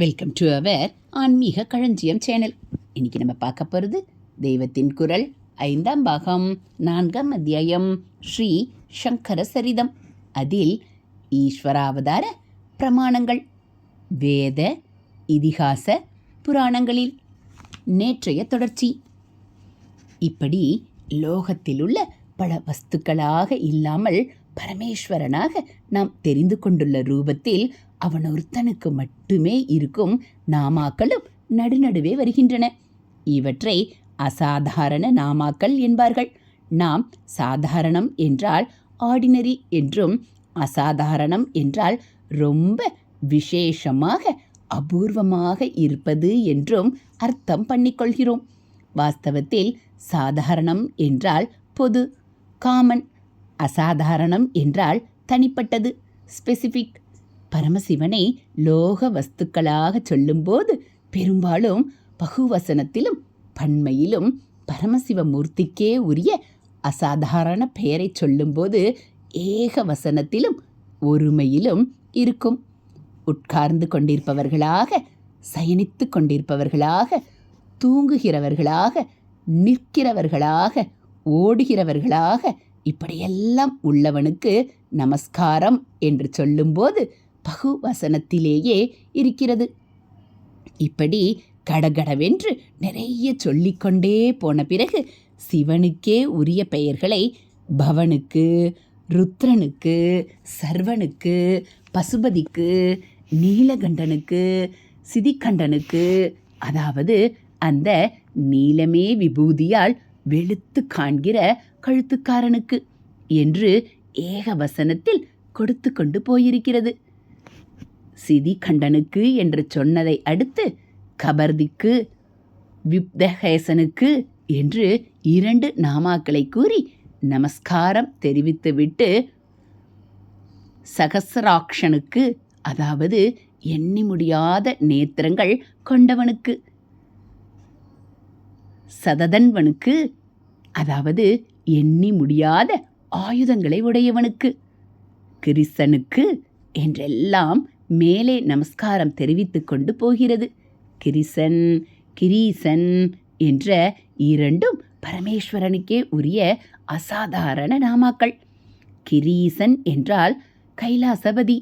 Welcome to our ஆன்மீக களஞ்சியம் channel இன்னைக்கு நம்ம பார்க்க போகிறது தெய்வத்தின் குரல். ஐந்தாம் பாகம் நான்காம் அத்தியாயம் ஸ்ரீ சங்கர சரிதம். அதில் ஈஸ்வராவதார பிரமாணங்கள் வேத இதிகாச புராணங்களில் நேற்றைய தொடர்ச்சி. இப்படி லோகத்தில் உள்ள பல வஸ்துக்களாக இல்லாமல் பரமேஸ்வரனாக நாம் தெரிந்து கொண்டுள்ள ரூபத்தில் அவன் ஒருத்தனுக்கு மட்டுமே இருக்கும் நாமாக்களும் நடுநடுவே வருகின்றன. இவற்றை அசாதாரண நாமாக்கள் என்பார்கள். நாம் சாதாரணம் என்றால் ஆர்டினரி என்றும் அசாதாரணம் என்றால் ரொம்ப விசேஷமாக அபூர்வமாக இருப்பது என்றும் அர்த்தம் பண்ணிக்கொள்கிறோம். வாஸ்தவத்தில் சாதாரணம் என்றால் பொது காமன் அசாதாரணம் என்றால் தனிப்பட்டது ஸ்பெசிஃபிக் பரமசிவனை லோக வஸ்துக்களாக சொல்லும்போது பெரும்பாலும் பகுவசனத்திலும் பன்மையிலும் பரமசிவமூர்த்திக்கே உரிய அசாதாரண பெயரை சொல்லும்போது ஏக வசனத்திலும் ஒருமையிலும் இருக்கும். உட்கார்ந்து கொண்டிருப்பவர்களாக சயனித்து கொண்டிருப்பவர்களாக தூங்குகிறவர்களாக நிற்கிறவர்களாக ஓடுகிறவர்களாக இப்படியெல்லாம் உள்ளவனுக்கு நமஸ்காரம் என்று சொல்லும்போது பகுவசனத்திலேயே இருக்கிறது. இப்படி கடகடவென்று நிறைய சொல்லிக்கொண்டே போன பிறகு சிவனுக்கே உரிய பெயர்களை பவனுக்கு ருத்ரனுக்கு சர்வனுக்கு பசுபதிக்கு நீலகண்டனுக்கு சிதிகண்டனுக்கு அதாவது அந்த நீலமே விபூதியால் வெளுத்து காண்கிற கழுத்துக்காரனுக்கு என்று ஏக வசனத்தில் கொடுத்து கொண்டு போயிருக்கிறது. சிதிகண்டனுக்கு என்று சொன்னதை அடுத்து கபர்திக்கு விப்தஹேசனுக்கு என்று இரண்டு நாமாக்களை கூறி நமஸ்காரம் தெரிவித்துவிட்டு சகசராக்ஷனுக்கு அதாவது எண்ணி முடியாத நேத்திரங்கள் கொண்டவனுக்கு சததன்வனுக்கு அதாவது எண்ணி முடியாத ஆயுதங்களை உடையவனுக்கு கிரிசனுக்கு என்றெல்லாம் மேலே நமஸ்காரம் தெரிவித்து கொண்டு போகிறது. கிரிசன் கிரீசன் என்ற இரண்டும் பரமேஸ்வரனுக்கே உரிய அசாதாரண நாமாக்கள். கிரீசன் என்றால் கைலாசபதி.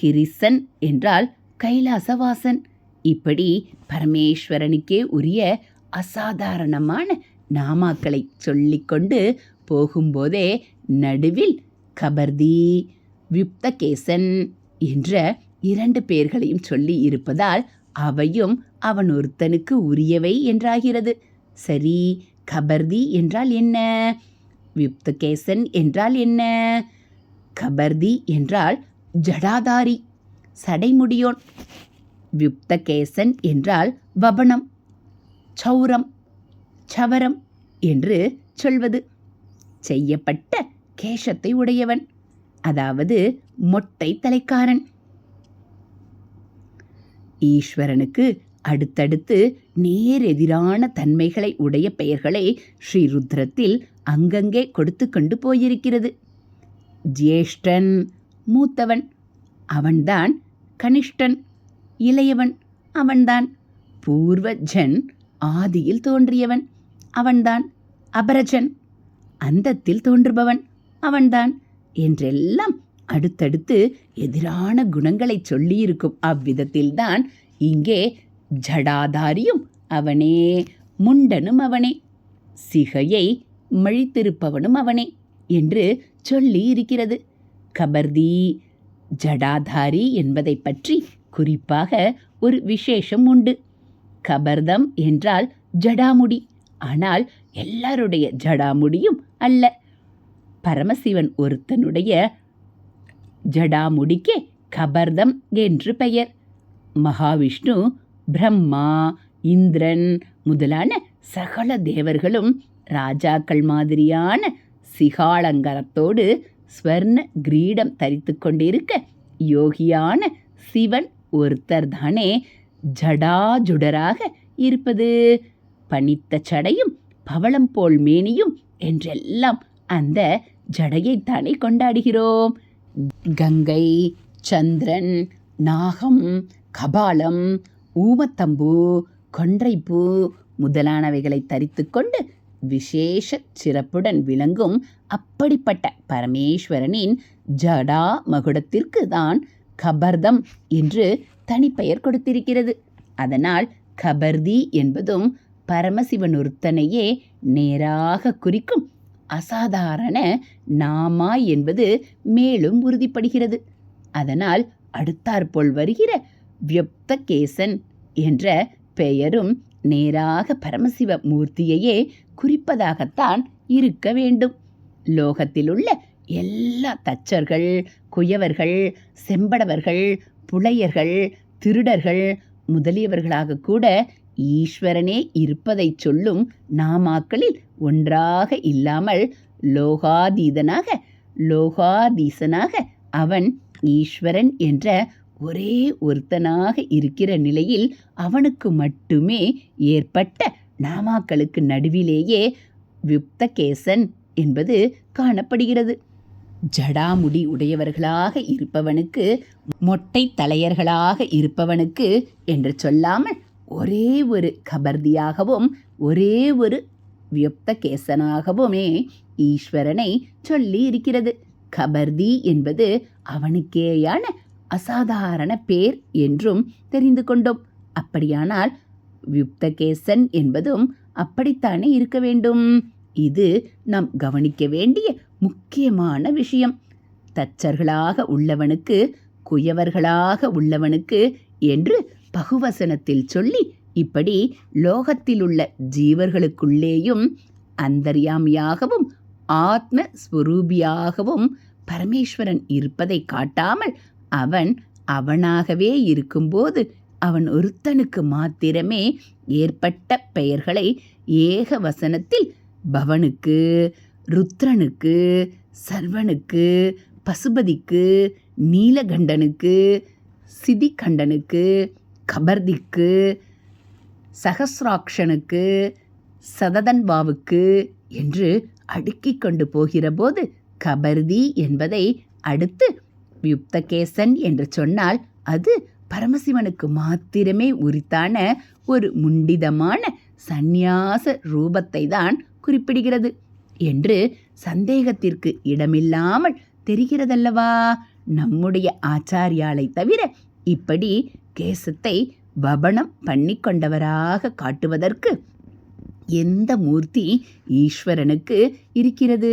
கிரிசன் என்றால் கைலாசவாசன். இப்படி பரமேஸ்வரனுக்கே உரிய அசாதாரணமான நாமாக்களை சொல்லிக்கொண்டு போகும்போதே நடுவில் கபர்தி விப்தகேசன் என்ற இரண்டு பெயர்களையும் சொல்லி இருப்பதால் அவையும் அவன் ஒருத்தனுக்கு உரியவை என்றாகிறது. சரி கபர்தி என்றால் என்ன? விப்தகேசன் என்றால் என்ன? கபர்தி என்றால் ஜடாதாரி சடைமுடியோன். விப்தகேசன் என்றால் வபனம் சௌரம் சவரம் என்று சொல்வது. செய்யப்பட்ட கேசத்தை உடையவன் அதாவது மொட்டை தலைக்காரன். ஈஸ்வரனுக்கு அடுத்தடுத்து நேரெதிரான தன்மைகளை உடைய பெயர்களை ஸ்ரீருத்ரத்தில் அங்கங்கே கொடுத்து கொண்டு போயிருக்கிறது. ஜேஷ்டன் மூத்தவன். அவன்தான் கனிஷ்டன். இளையவன். அவன்தான் பூர்வஜன் ஆதியில் தோன்றியவன். அவன்தான் அபரஜன். அந்தத்தில் தோன்றுபவன். அவன்தான் என்றெல்லாம் அடுத்தடுத்து எதிரான குணங்களை சொல்லியிருக்கும் அவ்விதத்தில்தான் இங்கே ஜடாதாரியும் அவனே முண்டனும் அவனே சிகையை மழித்திருப்பவனும் அவனே என்று சொல்லி இருக்கிறது கபர்தி ஜடாதாரி என்பதை பற்றி குறிப்பாக ஒரு விசேஷம் உண்டு. கபர்தம் என்றால் ஜடாமுடி. ஆனால் எல்லாருடைய ஜடாமுடியும் அல்ல. பரமசிவன் ஒருத்தனுடைய ஜடாமுடிக்கே கபர்தம் என்று பெயர். மகாவிஷ்ணு பிரம்மா இந்திரன் முதலான சகல தேவர்களும் ராஜாக்கள் மாதிரியான சிகாலங்கரத்தோடு ஸ்வர்ண கிரீடம் தரித்து கொண்டிருக்க யோகியான சிவன் ஒருத்தர் தானே ஜடாஜுடராக இருப்பது. பனித்த சடையும் பவளம் போல் மேனியும் என்றெல்லாம் அந்த ஜடையைத்தானே கொண்டாடுகிறோம். கங்கை சந்திரன் நாகம் கபாலம் ஊமத்தம்பூ கொன்றைப்பூ முதலானவைகளை தரித்துக்கொண்டு விசேஷ சிறப்புடன் விளங்கும் அப்படிப்பட்ட பரமேஸ்வரனின் ஜடா மகுடத்திற்கு தான் கபர்தம் என்று தனிப்பெயர் கொடுத்திருக்கிறது. அதனால் கபர்தி என்பதும் பரமசிவன் ஒருத்தனையே நேராக குறிக்கும் அசாதாரண நாமா என்பது மேலும் உறுதிப்படுகிறது. அதனால் அடுத்தாற்போல் வருகிற வியப்தகேசன் என்ற பெயரும் நேராக பரமசிவ மூர்த்தியையே குறிப்பதாகத்தான் இருக்க வேண்டும். லோகத்திலுள்ள எல்லா தச்சர்கள் குயவர்கள் செம்படவர்கள் புலையர்கள் திருடர்கள் முதலியவர்களாக கூட ஈஸ்வரனே இருப்பதை சொல்லும் நாமாக்களில் ஒன்றாக இல்லாமல் லோகாதீதனாக லோகாதீசனாக அவன் ஈஸ்வரன் என்ற ஒரே ஒருத்தனாக இருக்கிற நிலையில் அவனுக்கு மட்டுமே ஏற்பட்ட நாமாக்களுக்கு நடுவிலேயே விப்தகேசன் என்பது காணப்படுகிறது. ஜடாமுடி உடையவர்களாக இருப்பவனுக்கு மொட்டை தலையர்களாக இருப்பவனுக்கு என்று சொல்லாமல் ஒரே ஒரு கபர்தியாகவும் ஒரே ஒரு வியுக்தகேசனாகவுமே ஈஸ்வரனை சொல்லி இருக்கிறது கபர்தி என்பது அவனுக்கேயான அசாதாரண பேர் என்றும் தெரிந்து கொண்டோம். அப்படியானால் வியுப்தகேசன் என்பதும் அப்படித்தானே இருக்க வேண்டும்? இது நாம் கவனிக்க வேண்டிய முக்கியமான விஷயம். தச்சர்களாக உள்ளவனுக்கு குயவர்களாக உள்ளவனுக்கு என்று பகுவசனத்தில் சொல்லி இப்படி லோகத்திலுள்ள ஜீவர்களுக்குள்ளேயும் அந்தர்யாமியாகவும் ஆத்ம ஸ்வரூபியாகவும் பரமேஸ்வரன் இருப்பதை காட்டாமல் அவன் அவனாகவே இருக்கும்போது அவன் ஒருத்தனுக்கு மாத்திரமே ஏற்பட்ட பெயர்களை ஏக வசனத்தில் பவனுக்கு ருத்ரனுக்கு சர்வனுக்கு பசுபதிக்கு நீலகண்டனுக்கு சிதிகண்டனுக்கு கபர்திக்கு சகசிராக்ஷனுக்கு சததன்பாவுக்கு என்று அடுக்கிக் கொண்டு போகிறபோது கபர்தி என்பதை அடுத்து யுப்தகேசன் என்று சொன்னால் அது பரமசிவனுக்கு மாத்திரமே உரித்தான ஒரு முண்டிதமான சந்நியாச ரூபத்தை தான் குறிப்பிடுகிறது என்று சந்தேகத்திற்கு இடமில்லாமல் தெரிகிறதல்லவா? நம்முடைய ஆச்சாரியாலை தவிர இப்படி கேசத்தை வபனம் பண்ணி கொண்டவராக காட்டுவதற்கு எந்த மூர்த்தி ஈஸ்வரனுக்கு இருக்கிறது?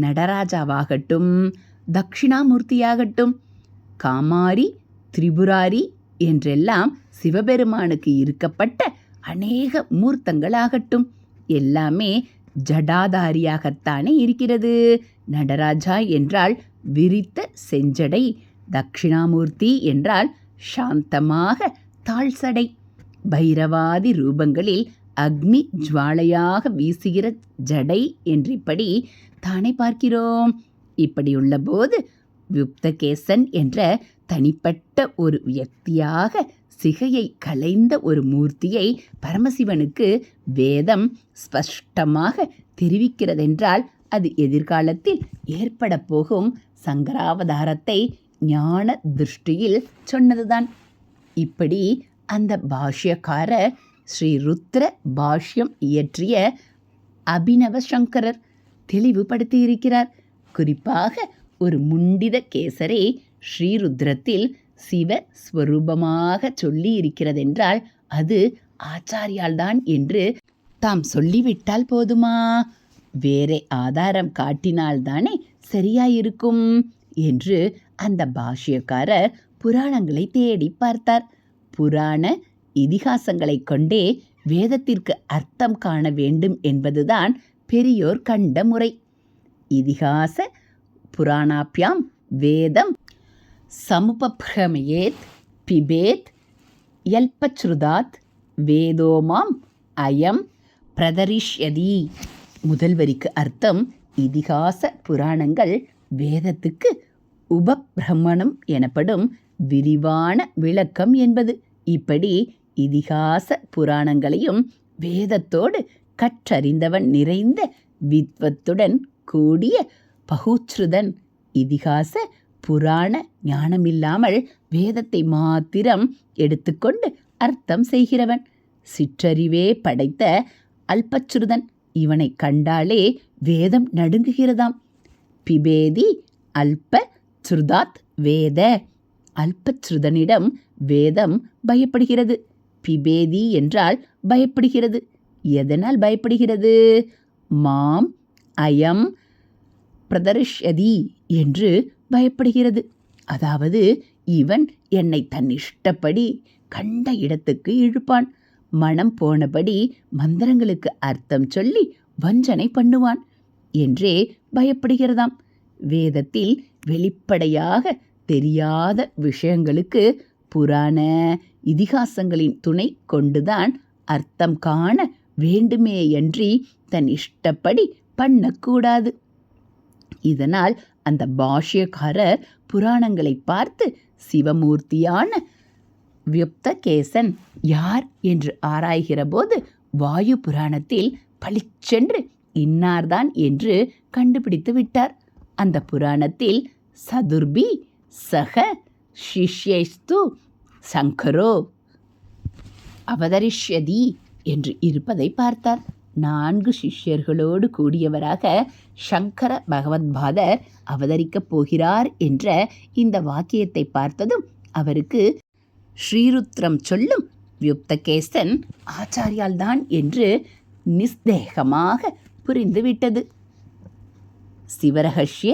நடராஜாவாகட்டும் தட்சிணாமூர்த்தியாகட்டும் காமாரி திரிபுராரி என்றெல்லாம் சிவபெருமானுக்கு இருக்கப்பட்ட அநேக மூர்த்தங்களாகட்டும் எல்லாமே ஜடாதாரியாகத்தானே இருக்கிறது. நடராஜா என்றால் விரித்த செஞ்சடை தக்ஷிணாமூர்த்தி என்றால் சாந்தமாக தாழ்சடை. பைரவாதி ரூபங்களில் அக்னி ஜுவாலையாக வீசுகிற ஜடை என்றிப்படி தானே பார்க்கிறோம். இப்படியுள்ள போது யுப்தகேசன் என்ற தனிப்பட்ட ஒரு வியக்தியாக சிகையை கலைந்த ஒரு மூர்த்தியை பரமசிவனுக்கு வேதம் ஸ்பஷ்டமாக தெரிவிக்கிறதென்றால் அது எதிர்காலத்தில் ஏற்பட போகும் சங்கராவதாரத்தை ஞான திருஷ்டியில் சொன்னதுதான். இப்படி அந்த பாஷ்யக்காரர் ஸ்ரீ ருத்ர பாஷ்யம் இயற்றிய அபினவ சங்கரர் தெளிவுபடுத்தியிருக்கிறார். குறிப்பாக ஒரு முண்டித கேசரை ஸ்ரீருத்ரத்தில் சிவ ஸ்வரூபமாக சொல்லி இருக்கிறதென்றால் அது ஆச்சாரியால்தான் என்று தாம் சொல்லிவிட்டால் போதுமா? வேறே ஆதாரம் காட்டினால்தானே சரியாயிருக்கும்? என்று அந்த பாஷ்யக்காரர் புராணங்களை தேடி பார்த்தார். புராண இதிகாசங்களைக் கொண்டே வேதத்திற்கு அர்த்தம் காண வேண்டும் என்பதுதான் பெரியோர் கண்ட முறை. இதிகாச புராணாபியாம் வேதம் சமுபப்ரமயேத் பிபேத் எல்பச்ருதாத் வேதோமாம் அயம் பிரதரிஷ்யதி முதல் வரிக்கு அர்த்தம் இதிகாச புராணங்கள் வேதத்துக்கு உபபிரமணம் எனப்படும் விரிவான விளக்கம் என்பது. இப்படி இதிகாச புராணங்களையும் வேதத்தோடு கற்றறிந்தவன் நிறைந்த வித்வத்துடன் கூடிய பகுச்ருதன் இதிகாச புராண ஞானமில்லாமல் வேதத்தை மாத்திரம் எடுத்துக்கொண்டு அர்த்தம் செய்கிறவன். சிற்றறிவே படைத்த அல்பச்சுருதன் இவனை கண்டாலே வேதம் நடுங்குகிறதாம். பிபேதி அல்ப சுருதாத் வேத. அல்பச்ருதனிடம் வேதம் பயப்படுகிறது. பிபேதி என்றால் பயப்படுகிறது. எதனால் பயப்படுகிறது? மாம் அயம் பிரதர்ஷதி என்று பயப்படுகிறது. அதாவது இவன் என்னை தன் இஷ்டப்படி கண்ட இடத்துக்கு இழுப்பான். மனம் போனபடி மந்திரங்களுக்கு அர்த்தம் சொல்லி வஞ்சனை பண்ணுவான் என்றே பயப்படுகிறதாம். வேதத்தில் வெளிப்படையாக தெரியாத விஷயங்களுக்கு புராண இதிகாசங்களின் துணை கொண்டுதான் அர்த்தம் காண வேண்டுமேயன்றி தன் இஷ்டப்படி பண்ணக்கூடாது. இதனால் அந்த பாஷ்யக்காரர் புராணங்களை பார்த்து சிவமூர்த்தியான வியுப்தகேசன் யார் என்று ஆராய்கிறபோது வாயு புராணத்தில் பளிச்சென்று இன்னார்தான் என்று கண்டுபிடித்து விட்டார். அந்த புராணத்தில் சதுர்பி சக சிஷ்யஸ்து சங்கரோ அவதரிஷ்யதி என்று இருப்பதை பார்த்தார். நான்கு சிஷ்யர்களோடு கூடியவராக சங்கர பகவத்பாதர் அவதரிக்கப் போகிறார் என்ற இந்த வாக்கியத்தை பார்த்ததும் அவருக்கு ஸ்ரீருத்ரம் சொல்லும் வியுக்தகேசன் ஆச்சாரியால்தான் என்று நிஸ்தேகமாக புரிந்துவிட்டது. சிவரகசிய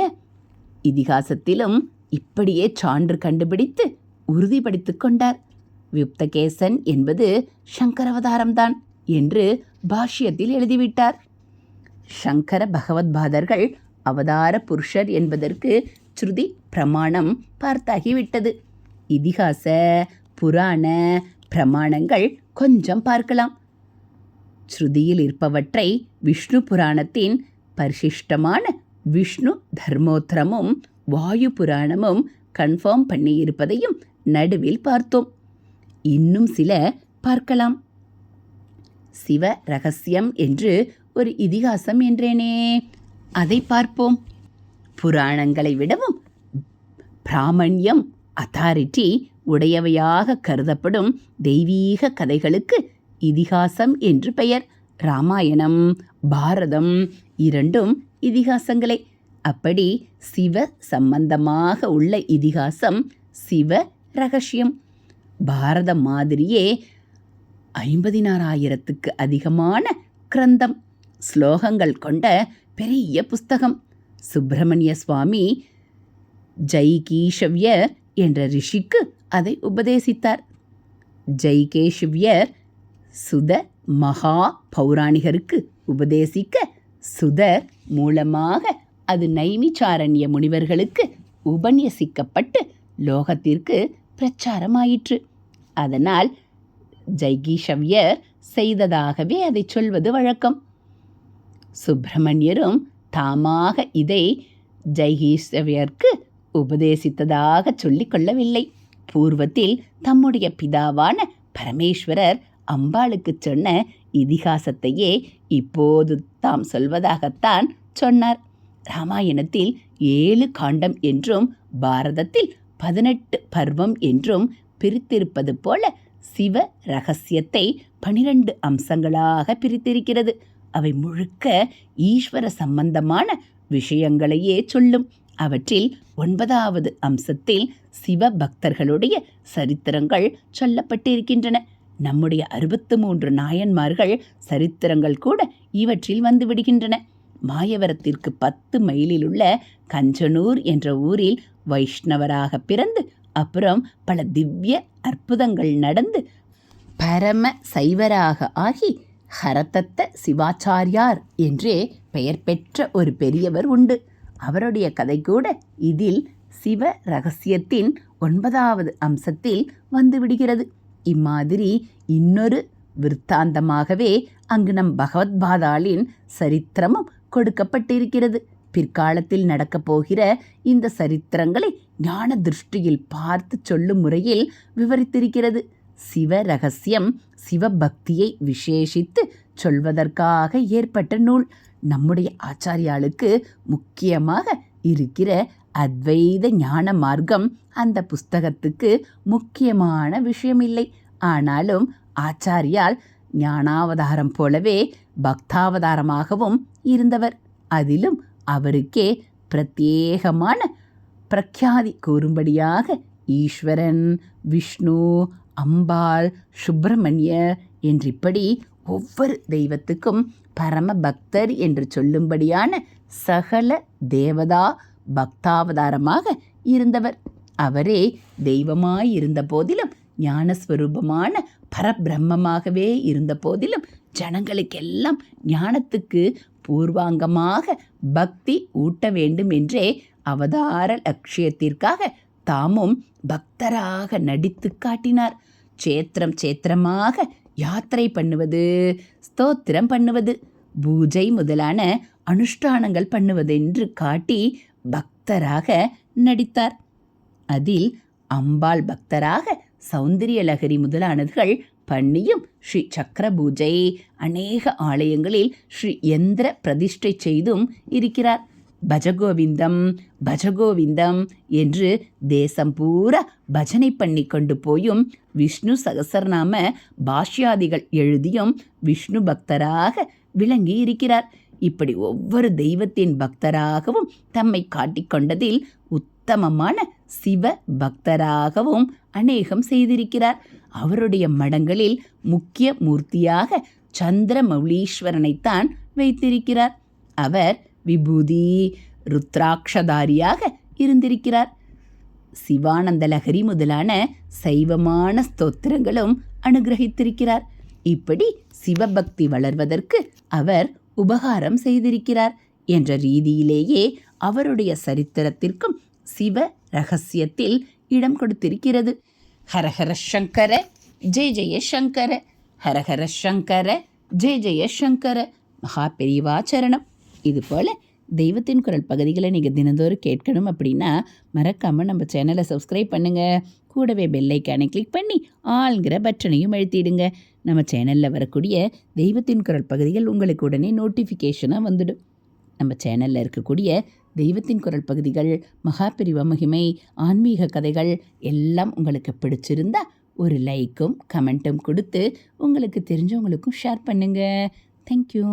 இதிகாசத்திலும் இப்படியே சான்று கண்டுபிடித்து உறுதிப்படுத்திக் கொண்டார். வியுக்தகேசன் என்பது சங்கரவதாரம்தான் என்று பாஷ்யத்தில் எழுதிவிட்டார். சங்கர பகவத்பாதர்கள் அவதார புருஷர் என்பதற்கு ஸ்ருதி பிரமாணம் பார்த்தாகிவிட்டது. இதிகாச புராண பிரமாணங்கள் கொஞ்சம் பார்க்கலாம். ஸ்ருதியில் இருப்பவற்றை விஷ்ணு புராணத்தின் பரிசிஷ்டமான விஷ்ணு தர்மோத்திரமும் வாயு புராணமும் கன்ஃபார்ம் பண்ணியிருப்பதையும் நடுவில் பார்த்தோம். இன்னும் சில பார்க்கலாம். சிவ ரகசியம் என்று ஒரு இதிகாசம் என்றேனே. அதை பார்ப்போம். புராணங்களை விடவும் பிராமணியம் அத்தாரிட்டி உடையவையாக கருதப்படும் தெய்வீக கதைகளுக்கு இதிகாசம் என்று பெயர். ராமாயணம் பாரதம் இரண்டும் இதிகாசங்களே. அப்படி சிவ சம்பந்தமாக உள்ள இதிகாசம் சிவ ரகசியம். பாரதம் மாதிரியே ஐம்பதினாறாயிரத்துக்கு அதிகமான கிரந்தம் ஸ்லோகங்கள் கொண்ட பெரிய புஸ்தகம். சுப்பிரமணிய சுவாமி ஜெய்கீஷவ்யர் என்ற ரிஷிக்கு அதை உபதேசித்தார். ஜெய்கேஷவ்யர் சுத மகா பௌராணிகருக்கு உபதேசிக்க சுதர் மூலமாக அது நைமிச்சாரண்ய முனிவர்களுக்கு உபன்யசிக்கப்பட்டு லோகத்திற்கு பிரச்சாரமாயிற்று. அதனால் ஜெய்கீஷவ்யர் செய்ததாகவே அதை சொல்வது வழக்கம். சுப்பிரமணியரும் தாமாக இதை ஜெய்கீஷவியர்க்கு உபதேசித்ததாக சொல்லிக் கொள்ளவில்லை. பூர்வத்தில் தம்முடைய பிதாவான பரமேஸ்வரர் அம்பாளுக்கு சொன்ன இதிகாசத்தையே இப்போது தாம் சொல்வதாகத்தான் சொன்னார். ராமாயணத்தில் ஏழு காண்டம் என்றும் பாரதத்தில் பதினெட்டு பர்வம் என்றும் பிரித்திருப்பது போல சிவ ரகசியத்தை பனிரெண்டு அம்சங்களாக பிரித்திருக்கிறது. அவை முழுக்க ஈஸ்வர சம்பந்தமான விஷயங்களையே சொல்லும். அவற்றில் ஒன்பதாவது அம்சத்தில் சிவ பக்தர்களுடைய சரித்திரங்கள் சொல்லப்பட்டிருக்கின்றன. நம்முடைய அறுபத்து மூன்று நாயன்மார்கள் சரித்திரங்கள் கூட இவற்றில் வந்து விடுகின்றன. மாயவரத்திற்கு பத்து மைலில் உள்ள கஞ்சனூர் என்ற ஊரில் வைஷ்ணவராக பிறந்து அப்புறம் பல திவ்ய அற்புதங்கள் நடந்து பரம சைவராக ஆகி ஹரதத்த சிவாச்சாரியார் என்றே பெயர் பெற்ற ஒரு பெரியவர் உண்டு. அவருடைய கதை கூட இதில் சிவ ரகசியத்தின் ஒன்பதாவது அம்சத்தில் வந்துவிடுகிறது இம்மாதிரி இன்னொரு விற்த்தாந்தமாகவே அங்கு நம் பகவத்பாதாளின் சரித்திரமும் கொடுக்கப்பட்டிருக்கிறது. பிற்காலத்தில் நடக்கப் போகிற இந்த சரித்திரங்களை ஞான திருஷ்டியில் பார்த்து சொல்லும் முறையில் விவரித்திருக்கிறது. சிவ ரகசியம் சிவபக்தியை விசேஷித்து சொல்வதற்காக ஏற்பட்ட நூல். நம்முடைய ஆச்சாரியாளுக்கு முக்கியமாக இருக்கிற அத்வைத ஞான மார்க்கம் அந்த புஸ்தகத்துக்கு முக்கியமான விஷயம் இல்லை ஆனாலும் ஆச்சாரியால் ஞானாவதாரம் போலவே பக்தாவதாரமாகவும் இருந்தவர். அதிலும் அவருக்கே பிரத்யேகமான பிரக்யாதி கூறும்படியாக ஈஸ்வரன் விஷ்ணு அம்பாள் சுப்பிரமணிய என்றிப்படி ஒவ்வொரு தெய்வத்துக்கும் பரம பக்தர் என்று சொல்லும்படியான சகல தேவதா பக்தாவதாரமாக இருந்தவர். அவரே தெய்வமாயிருந்த போதிலும் ஞானஸ்வரூபமான பரபிரம்மமாகவே இருந்த போதிலும் ஜனங்களுக்கெல்லாம் ஞானத்துக்கு பூர்வாங்கமாக பக்தி ஊட்ட வேண்டும் என்றே அவதார லட்சியத்திற்காக தாமும் பக்தராக நடித்து காட்டினார். சேத்திரம் சேத்திரமாக யாத்திரை பண்ணுவது ஸ்தோத்திரம் பண்ணுவது பூஜை முதலான அனுஷ்டானங்கள் பண்ணுவதென்று காட்டி பக்தராக நடித்தார். அதில் அம்பாள் பக்தராக சௌந்தரியலகரி முதலானதுகள் பண்ணியும் ஸ்ரீ சக்கர பூஜை அநேக ஆலயங்களில் ஸ்ரீ எந்திர பிரதிஷ்டை செய்தும் இருக்கிறார். பஜகோவிந்தம் பஜகோவிந்தம் என்று தேசம் பூரா பஜனை பண்ணி கொண்டு போயும் விஷ்ணு சகசரநாம பாஷ்யாதிகள் எழுதியும் விஷ்ணு பக்தராக விளங்கி இருக்கிறார் இப்படி ஒவ்வொரு தெய்வத்தின் பக்தராகவும் தம்மை காட்டிக்கொண்டதில் உத்தமமான சிவ பக்தராகவும் அநேகம் செய்திருக்கிறார். அவருடைய மடங்களில் முக்கிய மூர்த்தியாக சந்திரமௌளீஸ்வரனைத்தான் வைத்திருக்கிறார். அவர் விபூதி ருத்ராட்சதாரியாக இருந்திருக்கிறார். சிவானந்த லஹரி முதலான சைவமான ஸ்தோத்திரங்களும் அனுகிரகித்திருக்கிறார். இப்படி சிவபக்தி வளர்வதற்கு அவர் உபகாரம் செய்திருக்கிறார் என்ற ரீதியிலேயே அவருடைய சரித்திரத்திற்கும் சிவ ரகசியத்தில் இடம் கொடுத்திருக்கிறது. ஹரஹர சங்கர ஜெய ஜெய சங்கர ஹரஹர சங்கர ஜெய ஜெய சங்கர மகா பெரியவாச்சரணம் இது போல் தெய்வத்தின் குரல் பகுதிகளை நீங்கள் தினந்தோறும் கேட்கணும் அப்படின்னா மறக்காமல் நம்ம சேனலை சப்ஸ்கிரைப் பண்ணுங்கள் கூடவே பெல்லைக்கானை கிளிக் பண்ணி ஆளுங்கிற பட்டனையும் அழுத்திடுங்க. நம்ம சேனலில் வரக்கூடிய தெய்வத்தின் குரல் பகுதிகள் உங்களுக்கு உடனே நோட்டிஃபிகேஷனாக வந்துடும். நம்ம சேனலில் இருக்கக்கூடிய தெய்வத்தின் குரல் பகுதிகள் மகாபிரிவ மகிமை ஆன்மீக கதைகள் எல்லாம் உங்களுக்கு பிடிச்சிருந்தா ஒரு லைக்கும் கமெண்ட்டும் கொடுத்து உங்களுக்கு தெரிஞ்சவங்களுக்கும் ஷேர் பண்ணுங்கள் தேங்க்யூ